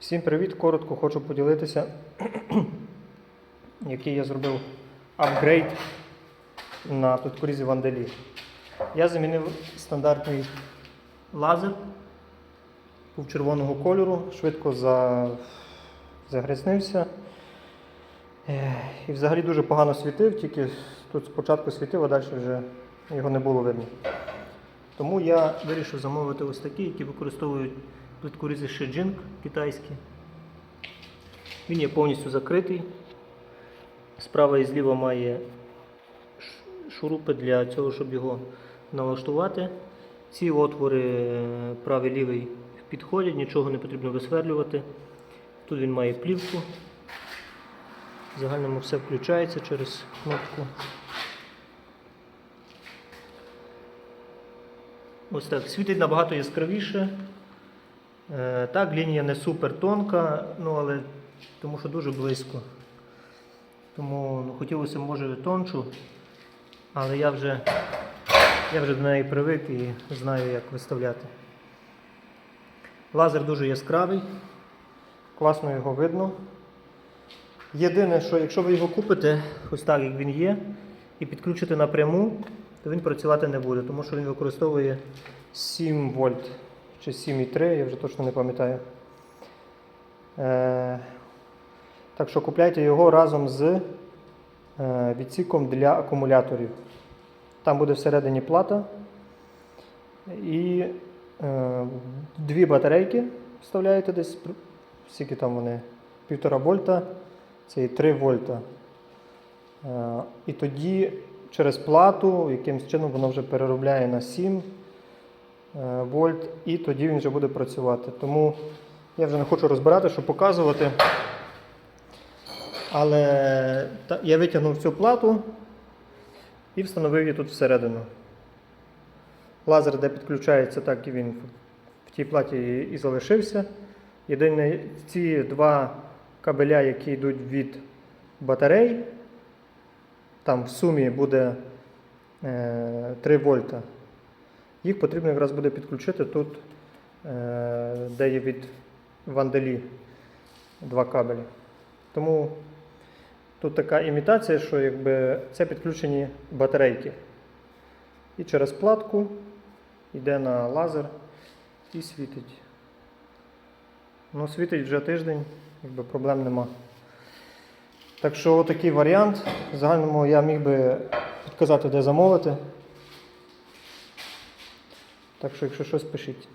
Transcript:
Всім привіт! Коротко хочу поділитися, який я зробив апгрейд на плиткорізі Ванделі. Я замінив стандартний лазер, був червоного кольору, швидко за... загрязнився. Е, І взагалі дуже погано світив, тільки тут спочатку світив, а далі вже його не було видно. Тому я вирішив замовити ось такі, які використовують плиткорізи Шеджинг китайські. Він є повністю закритий. Справа і зліва має шурупи для цього, щоб його налаштувати. Ці отвори е, правий лівий підходять, нічого не потрібно висверлювати. Тут він має плівку. В загальному все включається через кнопку. Ось так. Світить набагато яскравіше. Е, Так, лінія не супер тонка, ну але тому що дуже близько. Тому ну, хотілося, може, тоншу, але я вже, я вже до неї привик і знаю, як виставляти. Лазер дуже яскравий, класно його видно. Єдине, що якщо ви його купите, ось так як він є, і підключите напряму, то він працювати не буде, тому що він використовує 7 вольт чи 7,3, я вже точно не пам'ятаю. Е, так що купляйте його разом з е, відсіком для акумуляторів. Там буде всередині плата і е, дві батарейки вставляєте десь, скільки там вони, 1,5 вольта, це і 3 вольта. Е, і тоді через плату якимось чином воно вже переробляє на 7 е, вольт, і тоді він вже буде працювати. Тому я вже не хочу розбирати, щоб показувати. Але я витягнув цю плату і встановив її тут всередину. Лазер, де підключається, так і він в тій платі і- залишився. Єдине, ці два кабеля, які йдуть від батарей, там в сумі буде е, 3 вольта. Їх потрібно якраз буде підключити тут, е, де є від ванделі два кабелі. Тому тут така імітація, що якби це підключені батарейки. І через платку йде на лазер і світить. Ну, світить вже тиждень, якби проблем нема. Так що такий варіант. В загальному я міг би підказати, де замовити. Так що, якщо щось пишіть.